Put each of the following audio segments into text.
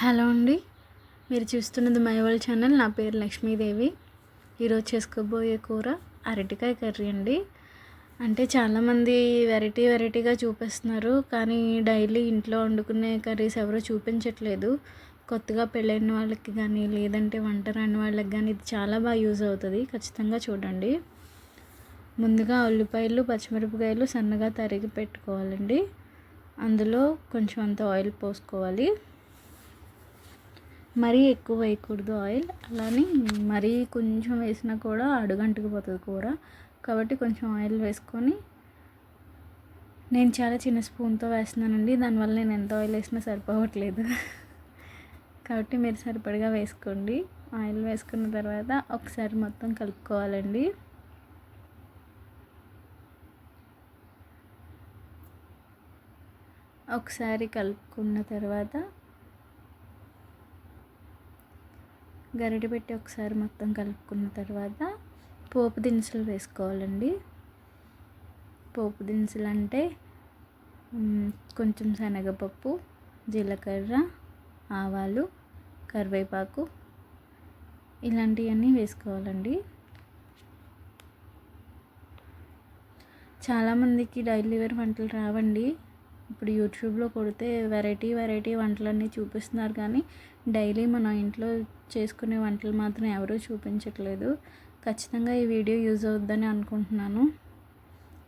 Hello అండి. మీరు చూస్తున్నది మైవల్ ఛానల్. నా పేరు లక్ష్మీదేవి. ఈరోజు చేసుకోబోయే కూర అరటికాయ కర్రీ అండి. అంటే చాలామంది వెరైటీ వెరైటీగా చూపిస్తున్నారు కానీ డైలీ ఇంట్లో వండుకునే కర్రీస్ ఎవరో చూపించట్లేదు. కొత్తగా పెళ్ళైన వాళ్ళకి కానీ లేదంటే వంట రాని వాళ్ళకి కానీ ఇది చాలా బాగా యూజ్ అవుతుంది. ఖచ్చితంగా చూడండి. ముందుగా ఉల్లిపాయలు పచ్చిమిరపకాయలు సన్నగా తరిగి పెట్టుకోవాలండి. అందులో కొంచెం అంత ఆయిల్ పోసుకోవాలి. మరీ ఎక్కువ వేయకూడదు ఆయిల్. అలానే మరీ కొంచెం వేసినా కూడా అడుగంటుకుపోతుంది కూర. కాబట్టి కొంచెం ఆయిల్ వేసుకొని నేను చాలా చిన్న స్పూన్తో వేస్తున్నానండి. దానివల్ల నేను ఎంత ఆయిల్ వేసినా సరిపోవట్లేదు. కాబట్టి మీరు సరిపడగా వేసుకోండి. ఆయిల్ వేసుకున్న తర్వాత ఒకసారి మొత్తం కలుపుకోవాలండి. ఒకసారి కలుపుకున్న తర్వాత గరిటె పెట్టి ఒకసారి మొత్తం కలుపుకున్న తర్వాత పోపు దినుసులు వేసుకోవాలండి. పోపు దినుసులు అంటే కొంచెం శనగపప్పు జీలకర్ర ఆవాలు కరివేపాకు ఇలాంటివన్నీ వేసుకోవాలండి. చాలామందికి డైలీ వేర్ వంటలు రావండి. ఇప్పుడు యూట్యూబ్లో కొడితే వెరైటీ వెరైటీ వంటలన్నీ చూపిస్తున్నారు కానీ డైలీ మన ఇంట్లో చేసుకునే వంటలు మాత్రం ఎవరూ చూపించట్లేదు. ఖచ్చితంగా ఈ వీడియో యూజ్ అవుద్దని అనుకుంటున్నాను.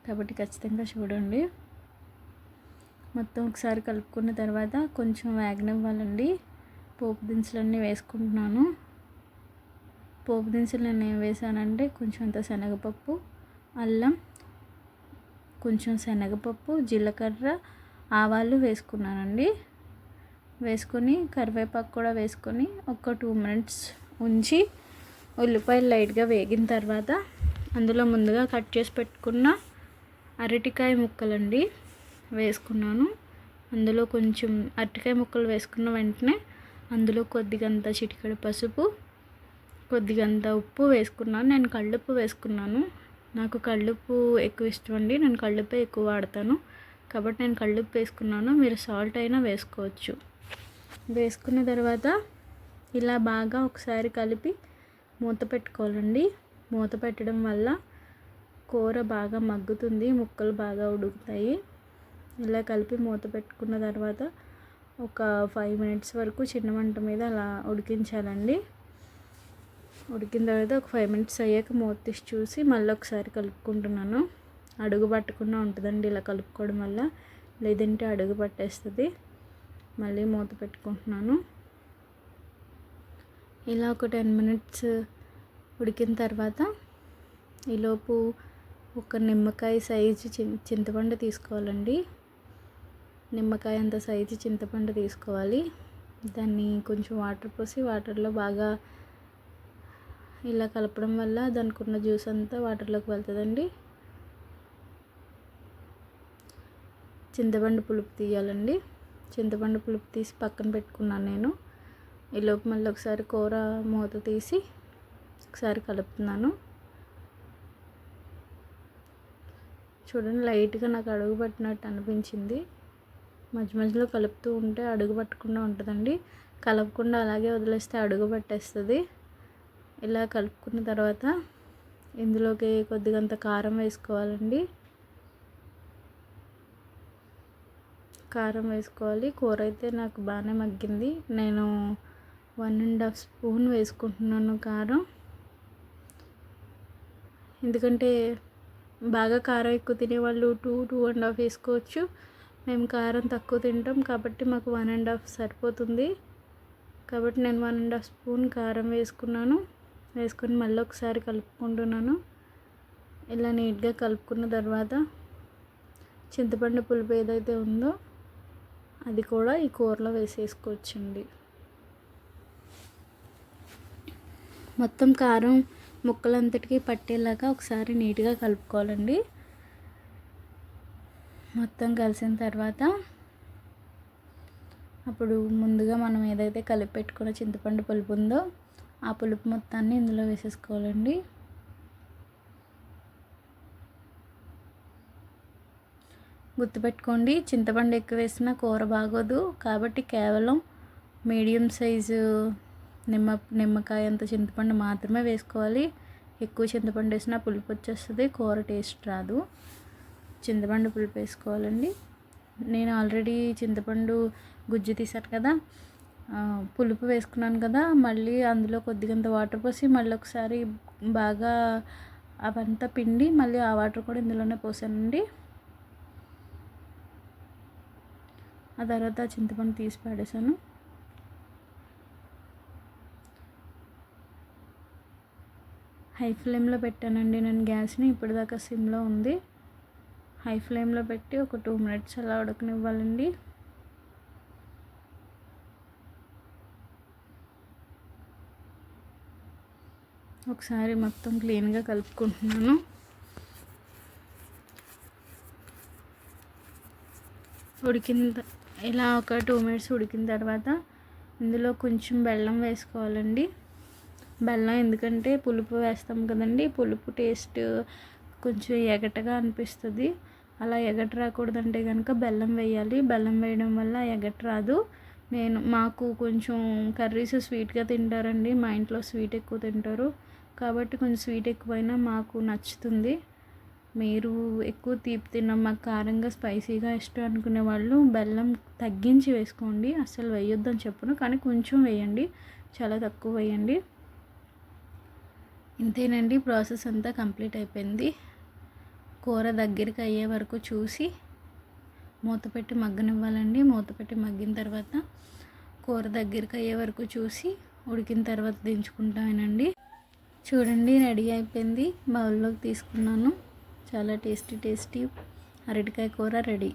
కాబట్టి ఖచ్చితంగా చూడండి. మొత్తం ఒకసారి కలుపుకున్న తర్వాత కొంచెం వేగనివ్వాలండి. పోపు దినుసులన్నీ వేసుకుంటున్నాను. పోపు దినుసులు నేను ఏం వేసానంటే కొంచెం అంత శనగపప్పు అల్లం కొంచెం శనగపప్పు జీలకర్ర ఆవాలు వేసుకున్నానండి. వేసుకొని కరివేపాకు కూడా వేసుకొని ఒక టూ మినిట్స్ ఉంచి ఉల్లిపాయలు లైట్గా వేగిన తర్వాత అందులో ముందుగా కట్ చేసి పెట్టుకున్న అరటికాయ ముక్కలండి వేసుకున్నాను. అందులో కొంచెం అరటికాయ ముక్కలు వేసుకున్న వెంటనే అందులో కొద్దిగంత చిటికడ పసుపు కొద్దిగంత ఉప్పు వేసుకున్నాను. నేను కళ్ళుప్పు వేసుకున్నాను. నాకు కళ్ళుప్పు ఎక్కువ ఇష్టం అండి. నేను కళ్ళుప్పే ఎక్కువ వాడతాను. కాబట్టి నేను కళ్ళుప్పు వేసుకున్నాను. మీరు సాల్ట్ అయినా వేసుకోవచ్చు. వేసుకున్న తర్వాత ఇలా బాగా ఒకసారి కలిపి మూత పెట్టుకోవాలండి. మూత పెట్టడం వల్ల కూర బాగా మగ్గుతుంది ముక్కలు బాగా ఉడుకుతాయి. ఇలా కలిపి మూత పెట్టుకున్న తర్వాత ఒక ఫైవ్ మినిట్స్ వరకు చిన్న వంట మీద అలా ఉడికించాలండి. ఉడికిన తర్వాత ఒక ఫైవ్ మినిట్స్ అయ్యాక మూత తీసి చూసి మళ్ళీ ఒకసారి కలుపుకుంటున్నాను. అడుగు పట్టకుండా ఉంటుందండి ఇలా కలుపుకోవడం వల్ల. లేదంటే అడుగు పట్టేస్తుంది. మళ్ళీ మూత పెట్టుకుంటున్నాను. ఇలా ఒక టెన్ మినిట్స్ ఉడికిన తర్వాత ఈలోపు ఒక నిమ్మకాయ సైజు చింతపండు తీసుకోవాలండి. నిమ్మకాయ అంత సైజు చింతపండు తీసుకోవాలి. దాన్ని కొంచెం వాటర్ పోసి వాటర్లో బాగా ఇలా కలపడం వల్ల దానికి ఉన్న జ్యూస్ అంతా వాటర్లోకి వెళ్తుందండి. చింతపండు పులుపు తీయాలండి. చింతపండు పులుపు తీసి పక్కన పెట్టుకున్నాను నేను. ఈలోపు మళ్ళీ ఒకసారి కూర మూత తీసి ఒకసారి కలుపుతున్నాను. చూడండి లైట్గా నాకు అడుగు పట్టినట్టు అనిపించింది. మధ్య మధ్యలో కలుపుతూ ఉంటే అడుగు పట్టకుండా ఉంటుందండి. కలపకుండా అలాగే వదిలేస్తే అడుగు పట్టేస్తుంది. ఇలా కలుపుకున్న తర్వాత ఇందులోకి కొద్దిగంత కారం వేసుకోవాలండి. కారం వేసుకోవాలి. కూర అయితే నాకు బాగానే మగ్గింది. నేను వన్ అండ్ హాఫ్ స్పూన్ వేసుకుంటున్నాను కారం. ఎందుకంటే బాగా కారం ఎక్కువ తినేవాళ్ళు టూ టూ అండ్ హాఫ్ వేసుకోవచ్చు. మేము కారం తక్కువ తింటాం కాబట్టి మాకు వన్ అండ్ హాఫ్ సరిపోతుంది. కాబట్టి నేను వన్ అండ్ హాఫ్ స్పూన్ కారం వేసుకున్నాను. వేసుకొని మళ్ళీ ఒకసారి కలుపుకుంటున్నాను. ఇలా నీట్గా కలుపుకున్న తర్వాత చింతపండు పులుపు ఏదైతే ఉందో అది కూడా ఈ కూరలో వేసేసుకోవచ్చండి. మొత్తం కారం ముక్కలంతటికి పట్టేలాగా ఒకసారి నీట్గా కలుపుకోవాలండి. మొత్తం కలిసిన తర్వాత అప్పుడు ముందుగా మనం ఏదైతే కలిపి పెట్టుకున్న చింతపండు పులుపు ఉందో ఆ పులుపు మొత్తాన్ని ఇందులో వేసేసుకోవాలండి. గుర్తుపెట్టుకోండి చింతపండు ఎక్కువ వేసిన కూర బాగోదు. కాబట్టి కేవలం మీడియం సైజు నిమ్మ నిమ్మకాయ అంత చింతపండు మాత్రమే వేసుకోవాలి. ఎక్కువ చింతపండు వేసినా పులుపు వచ్చేస్తుంది కూర టేస్ట్ రాదు. చింతపండు పులుపు వేసుకోవాలండి. నేను ఆల్రెడీ చింతపండు గుజ్జు తీసాను కదా పులుపు వేసుకున్నాను కదా మళ్ళీ అందులో కొద్దిగంత వాటర్ పోసి మళ్ళీ ఒకసారి బాగా అవంతా పిండి మళ్ళీ ఆ వాటర్ కూడా ఇందులోనే పోసానండి. ఆ తర్వాత చింతపండు తీసి పడేసాను. హై ఫ్లేమ్లో పెట్టానండి నేను గ్యాస్ని ఇప్పటిదాకా సిమ్లో ఉంది. హై ఫ్లేమ్లో పెట్టి ఒక టూ మినిట్స్ అలా ఉడకనివ్వాలండి. ఒకసారి మొత్తం క్లీన్గా కలుపుకుంటున్నాను. ఉడికిన ఇలా ఒక టూ మినిట్స్ ఉడికిన తర్వాత ఇందులో కొంచెం బెల్లం వేసుకోవాలండి. బెల్లం ఎందుకంటే పులుపు వేస్తాం కదండి. పులుపు టేస్ట్ కొంచెం ఎగటగా అనిపిస్తుంది. అలా ఎగట రాకూడదంటే కనుక బెల్లం వేయాలి. బెల్లం వేయడం వల్ల ఎగట రాదు. నేను మాకు కొంచెం కర్రీస్ స్వీట్గా తింటారండి. మా ఇంట్లో స్వీట్ ఎక్కువ తింటారు. కాబట్టి కొంచెం స్వీట్ ఎక్కువైనా మాకు నచ్చుతుంది. మీరు ఎక్కువ తీపి తిన్న మాకు కారంగా స్పైసీగా ఇష్టం అనుకునే వాళ్ళు బెల్లం తగ్గించి వేసుకోండి. అస్సలు వేయొద్దని చెప్పను కానీ కొంచెం వేయండి. చాలా తక్కువ వేయండి. ఇంతేనండి ప్రాసెస్ అంతా కంప్లీట్ అయిపోయింది. కూర దగ్గరికి అయ్యే వరకు చూసి మూత పెట్టి మగ్గనివ్వాలండి. మూత పెట్టి మగ్గిన తర్వాత కూర దగ్గరికి అయ్యే వరకు చూసి ఉడికిన తర్వాత దించుకుంటానండి చూడండి రెడీ అయిపోయింది. బౌల్లోకి తీసుకున్నాను. చాలా టేస్టీ టేస్టీ అరటికాయ కూర రెడీ.